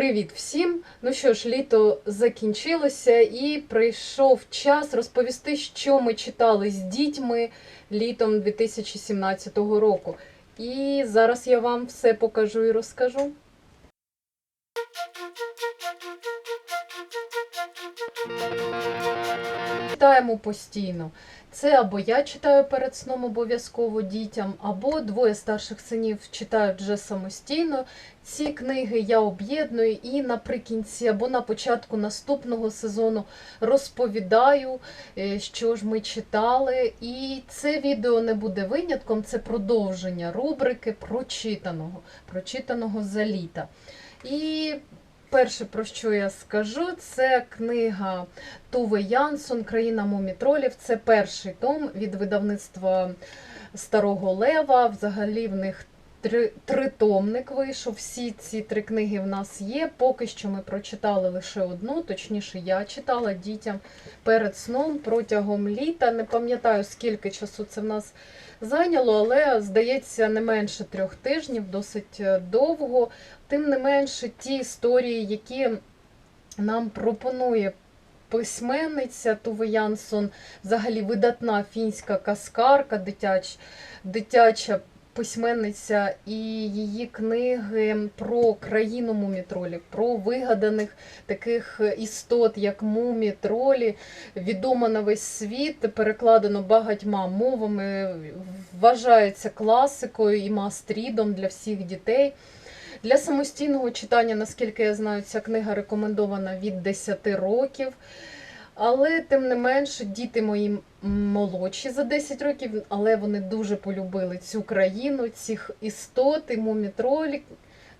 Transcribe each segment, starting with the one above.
Привіт всім! Ну що ж, літо закінчилося і прийшов час розповісти, що ми читали з дітьми літом 2017 року. І зараз я вам все покажу і розкажу. Читаємо постійно. Це або я читаю перед сном обов'язково дітям, або двоє старших синів читають вже самостійно. Ці книги я об'єдную і наприкінці або на початку наступного сезону розповідаю, е, що ж ми читали. І це відео не буде винятком, це продовження рубрики прочитаного, прочитаного за літа. І перше, про що я скажу, це книга Туве Янсон Країна мумітролів. Це перший том від видавництва Старого Лева. Взагалі в них три, тритомник вийшов. Всі ці три книги в нас є. Поки що ми прочитали лише одну, точніше, я читала дітям перед сном протягом літа. Не пам'ятаю, скільки часу це в нас зайняло, але здається, не менше трьох тижнів, досить е, довго. Тим не менше, ті історії, які нам пропонує письменниця Туве Янсон, взагалі видатна фінська каскарка, дитяч, дитяча письменниця, і її книги про країну мумітролів, про вигаданих таких істот, як мумітролі, відома на весь світ, перекладено багатьма мовами, вважається класикою і мастрідом для всіх дітей. Для самостійного читання, наскільки я знаю, ця книга рекомендована від 10 років. Але тим не менше, діти мої молодші за 10 років, але вони дуже полюбили цю країну, цих істот і мумітролі.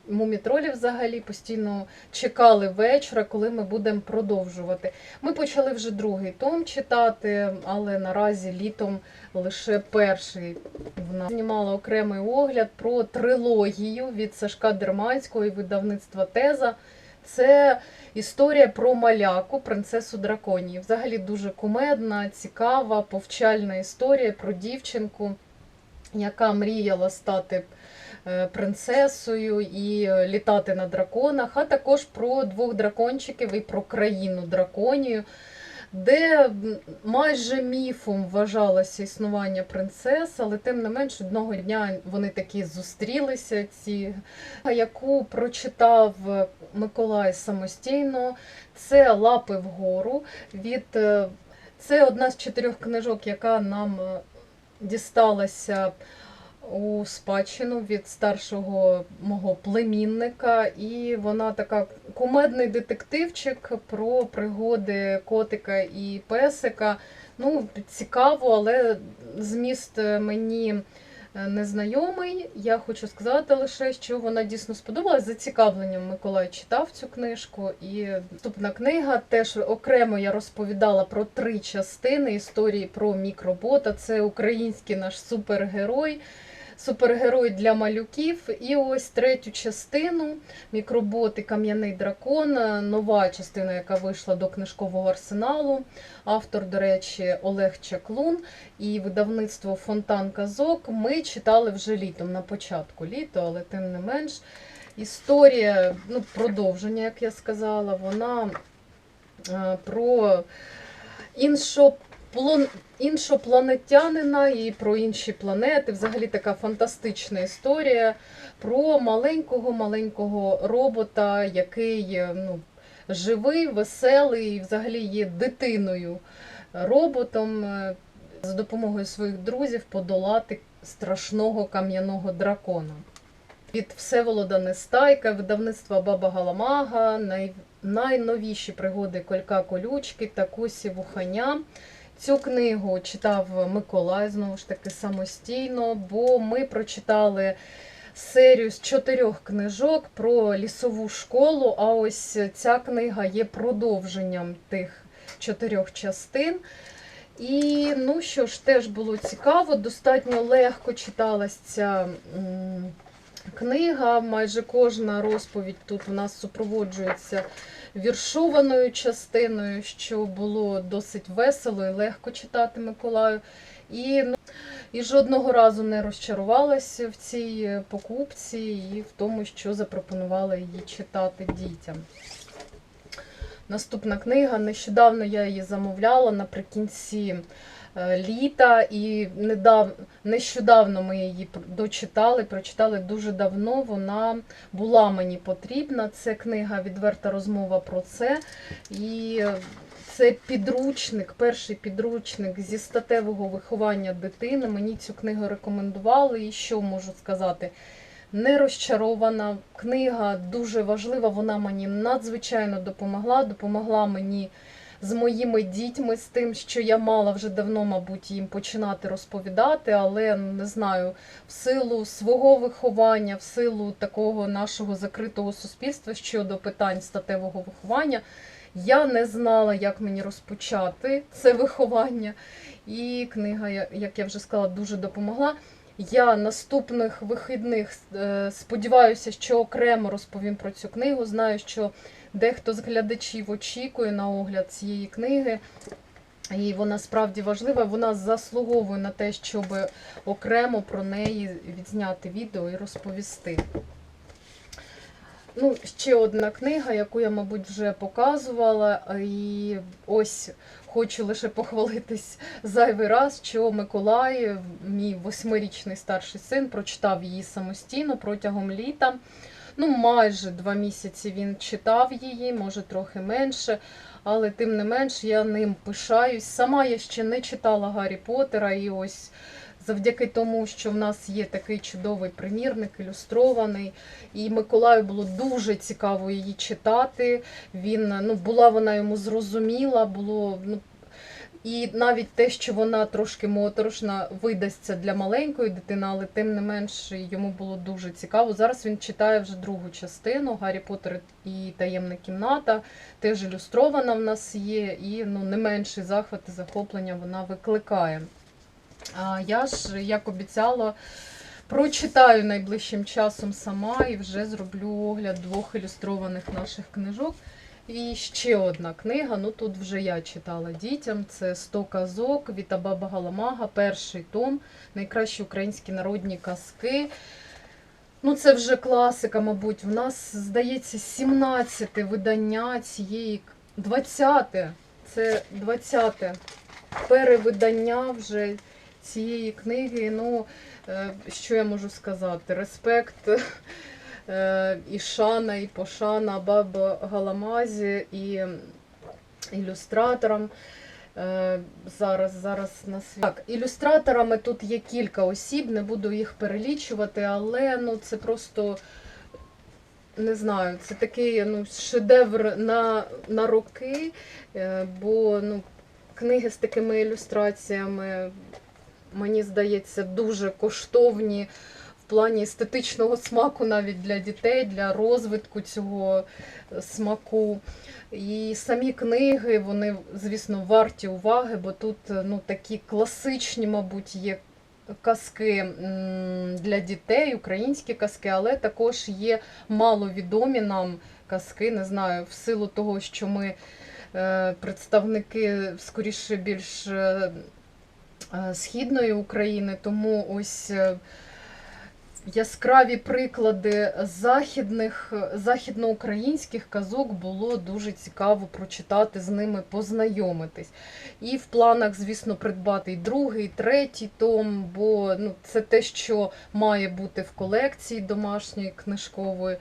Мумітролі взагалі постійно чекали вечора, коли ми будемо продовжувати. Ми почали вже другий том читати, але наразі літом лише перший в нас знімала окремий огляд про трилогію від Сашка Дерманського і видавництва Теза. Це історія про маляку, принцесу драконії. Взагалі дуже кумедна, цікава, повчальна історія про дівчинку, яка мріяла стати е, принцесою і літати на драконах, а також про двох дракончиків і про країну драконію, де майже міфом вважалося існування принцес, але тим не менш одного дня вони такі зустрілися. Ці яку прочитав Миколай самостійно, це Лапи вгору. Від е, це одна з чотирьох книжок, яка нам е, дісталася у спадщину від старшого мого племінника, і вона така кумедний детективчик про пригоди котика і песика. Ну, цікаво, але зміст мені е, незнайомий. Я хочу сказати лише, що вона дійсно сподобалась. За цікавленням Миколай читав цю книжку. І наступна книга теж окремо я розповідала про три частини історії про мікробота. Це український наш супергерой. Супергерой для малюків. І ось третю частину мікробот і кам'яний дракон. Нова частина, яка вийшла до книжкового арсеналу. Автор, до речі, Олег Чаклун і видавництво Фонтан Казок. Ми читали вже літом на початку літа, але тим не менш. Історія, ну, продовження, як я сказала, вона е, про іншо плон- іншопланетянина і про інші планети. Взагалі така фантастична історія про маленького-маленького робота, який е, ну, живий, веселий і взагалі є дитиною роботом. е, За допомогою своїх друзів подолати страшного кам'яного дракона. Від Всеволода Нестайка, видавництва Баба Галамага, най... найновіші пригоди Колька Колючки та Кусі Вуханя. Цю книгу читав Миколай знову ж таки самостійно, бо ми прочитали серію з чотирьох книжок про лісову школу. А ось ця книга є продовженням тих чотирьох частин. І ну що ж, теж було цікаво, достатньо легко читалась ця книга. Майже кожна розповідь тут у нас супроводжується віршованою частиною, що було досить весело і легко читати Миколаю. І ну, І жодного разу не розчарувалася в цій покупці і в тому, що запропонувала її читати дітям. Наступна книга. Нещодавно я її замовляла наприкінці літа, і недав... нещодавно ми її дочитали, прочитали дуже давно. Вона була мені потрібна. Це книга Відверта розмова про це. І е, це підручник, перший підручник зі статевого виховання дитини. Мені цю книгу рекомендували. І що можу сказати? Не розчарована. Книга дуже важлива. Вона мені надзвичайно допомогла. Допомогла мені з моїми дітьми, з тим, що я мала вже давно, мабуть, їм починати розповідати, але ну, не знаю, в силу свого виховання, в силу такого нашого закритого суспільства щодо питань статевого виховання. Я не знала, як мені розпочати це виховання, і книга, як я вже сказала, дуже допомогла. Я наступних вихідних е, сподіваюся, що окремо розповім про цю книгу. Знаю, що дехто з глядачів очікує на огляд цієї книги. І вона справді важлива, вона заслуговує на те, щоб окремо про неї відзняти відео і розповісти. Ну, ще одна книга, яку я, мабуть, вже показувала. І ось хочу лише похвалитись зайвий раз, що Миколай, мій восьмирічний старший син, прочитав її самостійно протягом літа. Ну, майже два місяці він читав її, може трохи менше, але тим не менш я ним пишаюсь. Сама я ще не читала Гаррі Поттера, і ось завдяки тому, що в нас є такий чудовий примірник, ілюстрований. І Миколаю було дуже цікаво її читати. Він, ну, була вона йому зрозуміла, було. Ну, і навіть те, що вона трошки моторошна, видасться для маленької дитини, але тим не менш йому було дуже цікаво. Зараз він читає вже другу частину Гаррі Поттер і таємна кімната. Теж ілюстрована в нас є, і ну, не менший захват і захоплення вона викликає. Я ж, як обіцяла, прочитаю найближчим часом сама і вже зроблю огляд двох ілюстрованих наших книжок. І ще одна книга. Ну тут вже я читала дітям. Це 100 казок від Абаба Галамага, перший том, найкращі українські народні казки. Ну, це вже класика, мабуть. В нас, здається, 17 видання цієї к- 20. Це 20 перевидання вже цієї книги. Ну, е, що я можу сказати? Респект е, і шана, і пошана Баба Галамазі, і ілюстраторам. Е, Зараз, зараз на світ. Так, ілюстраторами тут є кілька осіб, не буду їх перелічувати, але ну, це просто не знаю, це такий ну, шедевр на, на роки, бо ну, книги з такими ілюстраціями, мені здається, дуже коштовні в плані естетичного смаку навіть для дітей, для розвитку цього е, смаку. І самі книги, вони, звісно, варті уваги, бо тут е, ну, такі класичні, мабуть, є казки для дітей, українські казки, але також є маловідомі нам казки, не знаю, в силу того, що ми е, представники скоріше більш східної України, тому ось. е, Яскраві приклади західних, західноукраїнських казок було дуже цікаво прочитати з ними, познайомитись. І в планах, звісно, придбати і другий, і третій том, бо ну, це те, що має бути в колекції домашньої книжкової.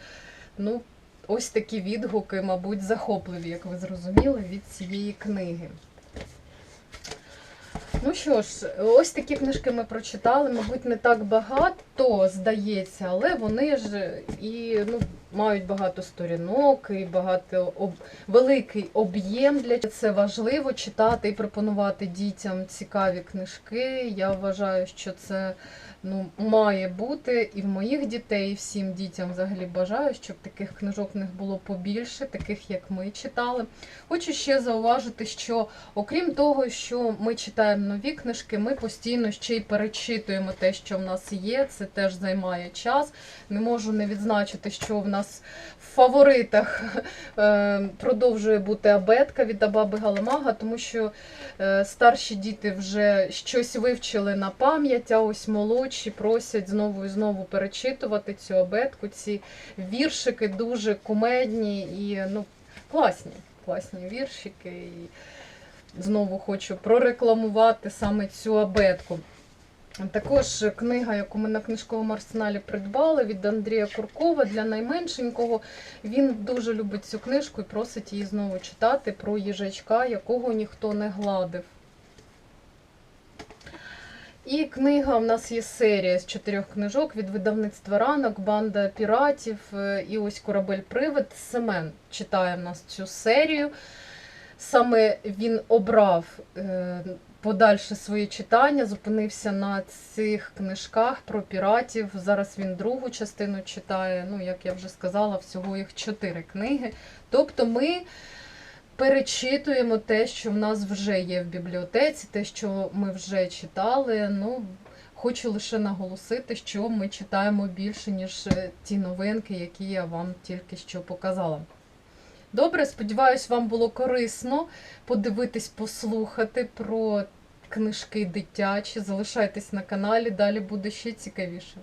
Ну, ось такі відгуки, мабуть, захопливі, як ви зрозуміли, від цієї книги. Ну що ж, ось такі книжки ми прочитали, мабуть, не так багато, здається, але вони ж і ну, мають багато сторінок, і багато об... великий об'єм для це важливо читати і пропонувати дітям цікаві книжки. Я вважаю, що це ну, має бути і в моїх дітей, і всім дітям взагалі бажаю, щоб таких книжок в них було побільше, таких як ми читали. Хочу ще зауважити, що окрім того, що ми читаємо нові книжки, ми постійно ще й перечитуємо те, що в нас є. Це теж займає час. Не можу не відзначити, що в нас в фаворитах е, продовжує бути абетка від Абаби Галамага, тому що е, старші діти вже щось вивчили на пам'ять, а ось молодші просять знову і знову перечитувати цю абетку. Ці віршики дуже кумедні і ну, класні, класні віршики. І знову хочу прорекламувати саме цю абетку. Також книга, яку ми на книжковому арсеналі придбали від Андрія Куркова для найменшенького. Він дуже любить цю книжку і просить її знову читати про їжачка, якого ніхто не гладив. І книга в нас є серія з чотирьох книжок від видавництва ранок, банда піратів е, і ось корабель Привид. Семен читає в нас цю серію. Саме він обрав е, подальше своє читання, зупинився на цих книжках про піратів. Зараз він другу частину читає. Ну, як я вже сказала, всього їх чотири книги. Тобто ми перечитуємо те, що в нас вже є в бібліотеці, те, що ми вже читали. Ну, хочу лише наголосити, що ми читаємо більше, ніж е, ті новинки, які я вам тільки що показала. Добре, сподіваюсь, вам було корисно подивитись, послухати про книжки дитячі. Залишайтесь на каналі, далі буде ще цікавіше.